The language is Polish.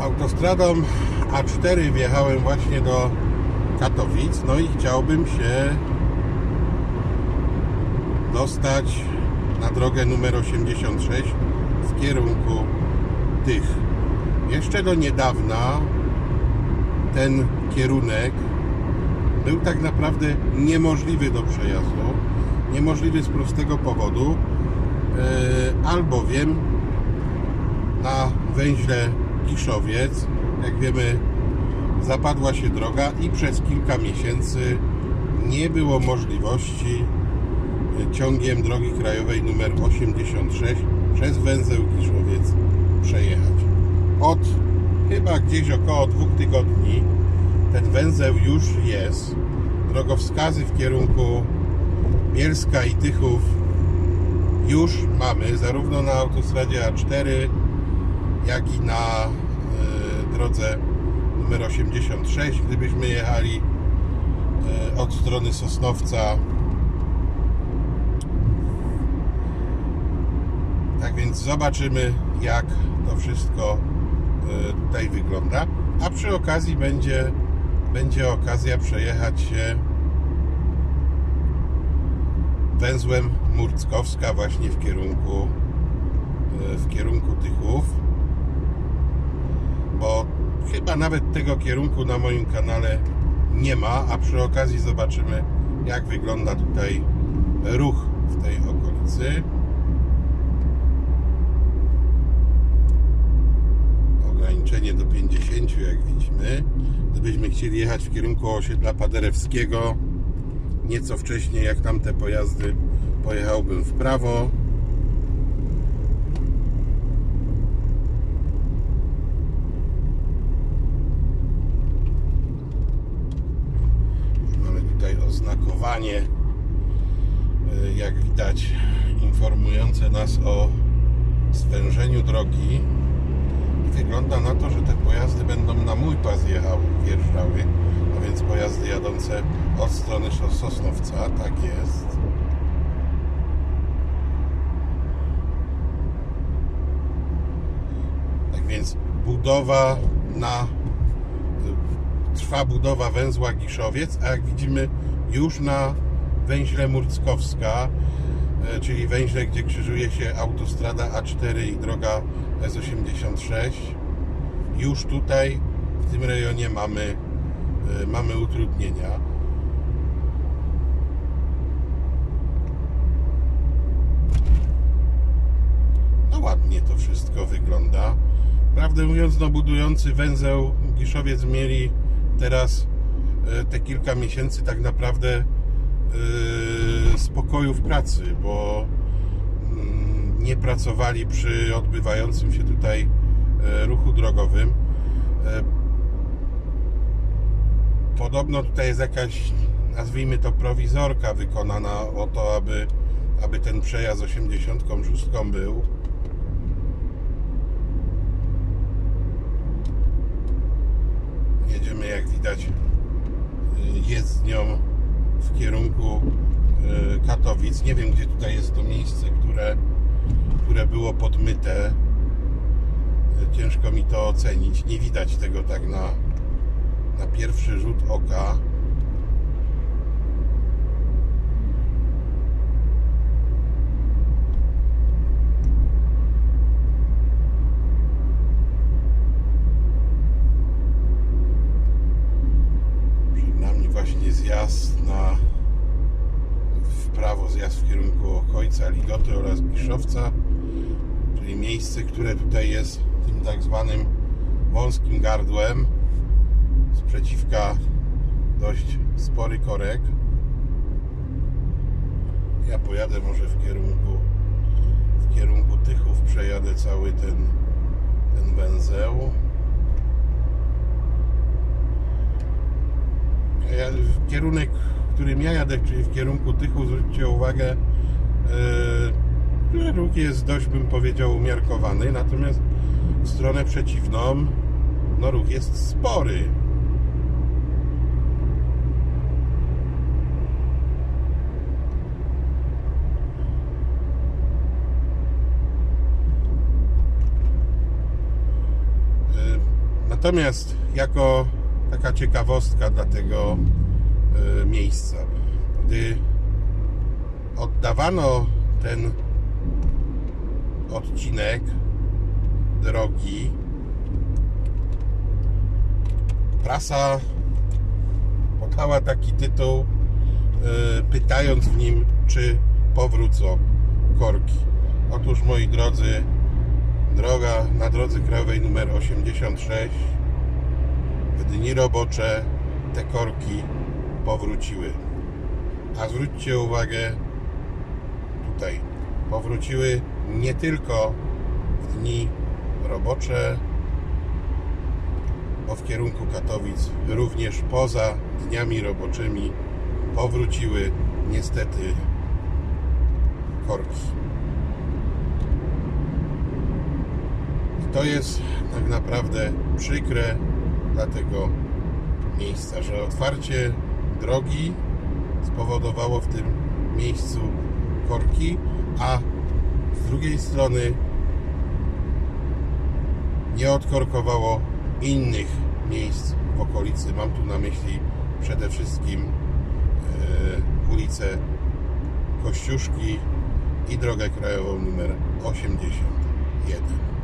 Autostradą A4 wjechałem właśnie do Katowic, no i chciałbym się dostać na drogę numer 86 w kierunku tych. Jeszcze do niedawna ten kierunek był tak naprawdę niemożliwy do przejazdu. Niemożliwy z prostego powodu, e, albowiem na węźle Kiszowiec, jak wiemy, zapadła się droga i przez kilka miesięcy nie było możliwości e, ciągiem drogi krajowej numer 86 przez węzeł Kiszowiec przejechać. Od chyba gdzieś około dwóch tygodni ten węzeł już jest. Drogowskazy w kierunku Bielska i Tychów już mamy, zarówno na autostradzie A4, jak i na e, drodze numer 86, gdybyśmy jechali e, od strony Sosnowca. Tak więc zobaczymy, jak to wszystko e, tutaj wygląda. A przy okazji będzie, będzie okazja przejechać się węzłem Murckowska właśnie w kierunku w kierunku Tychów bo chyba nawet tego kierunku na moim kanale nie ma, a przy okazji zobaczymy jak wygląda tutaj ruch w tej okolicy. Ograniczenie do 50 jak widzimy. Gdybyśmy chcieli jechać w kierunku osiedla Paderewskiego nieco wcześniej jak tamte pojazdy pojechałbym w prawo mamy oznakowanie y, jak widać informujące nas o zwężeniu drogi wygląda na to, że te pojazdy będą na mój pas jechały, wjeżdżały a więc pojazdy jadące od strony Sos- Sosnowca, tak jest. Tak więc budowa na trwa budowa węzła Giszowiec, a jak widzimy już na węźle Murckowska, e, czyli węźle, gdzie krzyżuje się autostrada A4 i droga S86. Już tutaj w tym rejonie mamy e, mamy utrudnienia. No ładnie to wszystko wygląda. Prawdę mówiąc, no budujący węzeł Giszowiec mieli teraz e, te kilka miesięcy tak naprawdę e, spokoju w pracy, bo mm, nie pracowali przy odbywającym się tutaj e, ruchu drogowym. Podobno tutaj jest jakaś, nazwijmy to prowizorka wykonana o to, aby, aby ten przejazd 86 był. Jak widać y, jezdnią w kierunku y, Katowic. Nie wiem gdzie tutaj jest to miejsce, które, które było podmyte. Y, Ciężko mi to ocenić. Nie widać tego tak na, na pierwszy rzut oka. Przed nami właśnie zjazd na w prawo zjazd w kierunku Okojca, Giszowca, czyli miejsce, które tutaj jest tym tak zwanym wąskim gardłem sprzeciwka dość spory korek. Ja pojadę może w kierunku w kierunku Tychów przejadę cały ten ten węzeł. Ja, w kierunek, w którym ja jadę, czyli w kierunku Tychów, zwróćcie uwagę, yy, ruch jest dość, bym powiedział, umiarkowany, natomiast w stronę przeciwną, no ruch jest spory. Natomiast jako taka ciekawostka dla tego e, miejsca, gdy oddawano ten odcinek drogi, prasa podała taki tytuł, e, pytając w nim, czy powrócą korki. Otóż, moi drodzy, droga na drodze krajowej numer 86 w dni robocze te korki powróciły. A zwróćcie uwagę tutaj, powróciły nie tylko w dni robocze, bo w kierunku Katowic również poza dniami roboczymi powróciły niestety korki. I to jest tak naprawdę przykre dla tego miejsca, że otwarcie drogi spowodowało w tym miejscu korki, a z drugiej strony nie odkorkowało innych miejsc w okolicy. Mam tu na myśli przede wszystkim e, ulicę Kościuszki i drogę krajową numer 81.